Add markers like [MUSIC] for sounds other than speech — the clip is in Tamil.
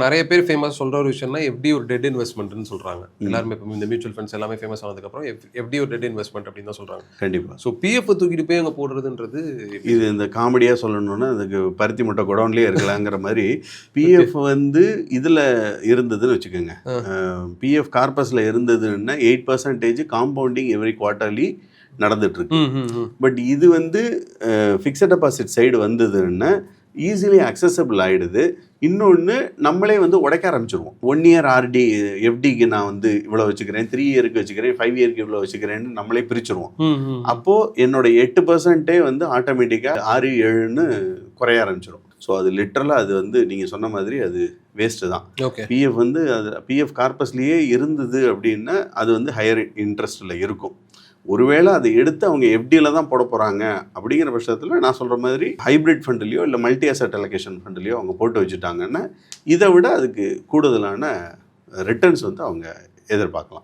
நிறைய பேர் ஃபேமஸ் சொல்ற ஒரு விஷயம்னா எஃப்டி ஒரு டெட் இன்வெஸ்ட்மெண்ட்னு சொல்றாங்க. எல்லாருமே இப்போ இந்த மியூச்சுவல் ஃபண்ட்ஸ் எல்லாமே ஃபேமஸ் ஆனதுக்கப்புறம் எஃப்டி ஒரு டெட் இன்வெஸ்ட்மெண்ட் அப்படின்னு தான் சொல்றாங்க. கண்டிப்பாக ஸோ பிஎஃப் தூக்கிட்டு போய் அங்கே போடுறதுன்றது இது இந்த காமெடியாக சொல்லணும்னா அதுக்கு பருத்தி முட்டை குடோன்லேயே இருக்கலாங்கிற மாதிரி [LAUGHS] பிஎஃப் வந்து இதில் இருந்ததுன்னு வச்சுக்கோங்க. பிஎஃப் கார்பஸில் இருந்ததுன்னா eight percentage compounding every quarterly hmm, hmm. But இது வந்து ஃபிக்ஸட் டெபாசிட் சைடு வந்ததுன்னா ஈஸிலி அக்சசபிள் ஆகிடுது இன்னொன்று நம்மளே வந்து உடைக்க ஆரம்பிச்சிருவோம். ஒன் இயர் ஆர்டி எஃப்டிக்கு நான் வந்து இவ்வளோ வச்சுக்கிறேன் த்ரீ இயருக்கு வச்சுக்கிறேன் ஃபைவ் இயருக்கு இவ்வளோ வச்சுக்கிறேன்னு நம்மளே பிரிச்சிருவோம். அப்போது என்னோட எட்டு பர்சன்ட்டே வந்து ஆட்டோமேட்டிக்காக ஆறு ஏழுன்னு குறைய ஆரம்பிச்சிடும் ஸோ அது லிட்ரலாக அது வந்து நீங்கள் சொன்ன மாதிரி அது வேஸ்ட்டு தான். ஓகே பிஎஃப் வந்து அது பிஎஃப் கார்பஸ்லேயே இருந்தது அப்படின்னா அது வந்து ஹையர் இன்ட்ரெஸ்ட்டில் இருக்கும். ஒருவேளை அதை எடுத்து அவங்க எஃப்டியில் தான் போட போகிறாங்க அப்படிங்கிற பட்சத்தில் நான் சொல்கிற மாதிரி ஹைப்ரிட் ஃபண்ட்லேயோ இல்லை மல்டி அசட் அலோகேஷன் ஃபண்ட்லேயோ அவங்க போட்டு வச்சுட்டாங்கன்னா இதை விட அதுக்கு கூடுதலான ரிட்டர்ன்ஸ் வந்து அவங்க எதிர்பார்க்கலாம்.